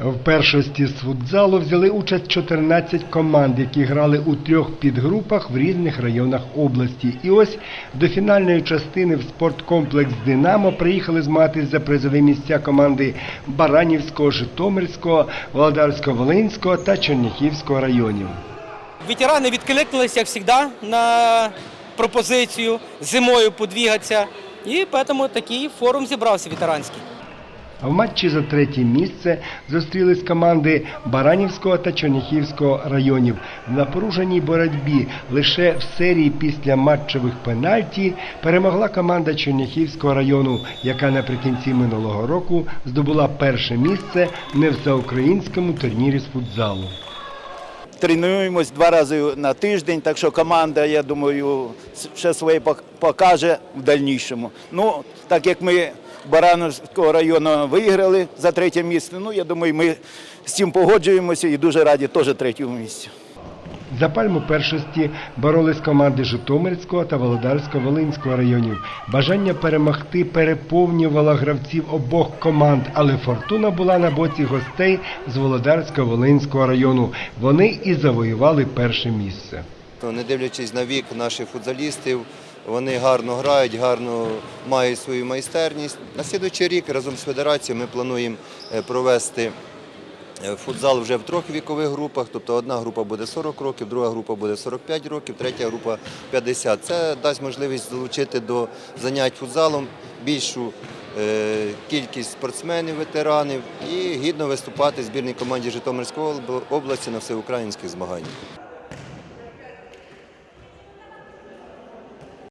В першості з футзалу взяли участь 14 команд, які грали у трьох підгрупах в різних районах області. І ось до фінальної частини в спорткомплекс Динамо приїхали змагатись за призові місця команди Баранівського, Житомирського, Володарсько-Волинського та Черняхівського районів. Ветерани відкликнулися, як завжди, на пропозицію зимою подвігатися. І тому такий форум зібрався ветеранський. В матчі за третє місце зустрілись команди Баранівського та Черняхівського районів. В напруженій боротьбі лише в серії після матчевих пенальті перемогла команда Черняхівського району, яка наприкінці минулого року здобула перше місце не в всеукраїнському турнірі з футзалу. Тренуємось два рази на тиждень, так що команда, я думаю, ще своє пок- покаже в дальнішому. Ну, так як ми Барановського району виграли за третє місце, ну я думаю, ми з цим погоджуємося і дуже раді теж третьому місцю. За пальму першості боролись команди Житомирського та Володарсько-Волинського районів. Бажання перемогти переповнювало гравців обох команд, але фортуна була на боці гостей з Володарсько-Волинського району. Вони і завоювали перше місце. Не дивлячись на вік наших футзалістів, вони гарно грають, гарно мають свою майстерність. На слідуючий рік разом з федерацією ми плануємо е, провести е, футзал вже в трьох вікових групах. Тобто одна група буде 40 років, друга група буде 45 років, третя група 50. Це дасть можливість залучити до занять футзалом більшу е, кількість спортсменів, ветеранів і гідно виступати в збірній команді Житомирської області на всеукраїнських змаганнях.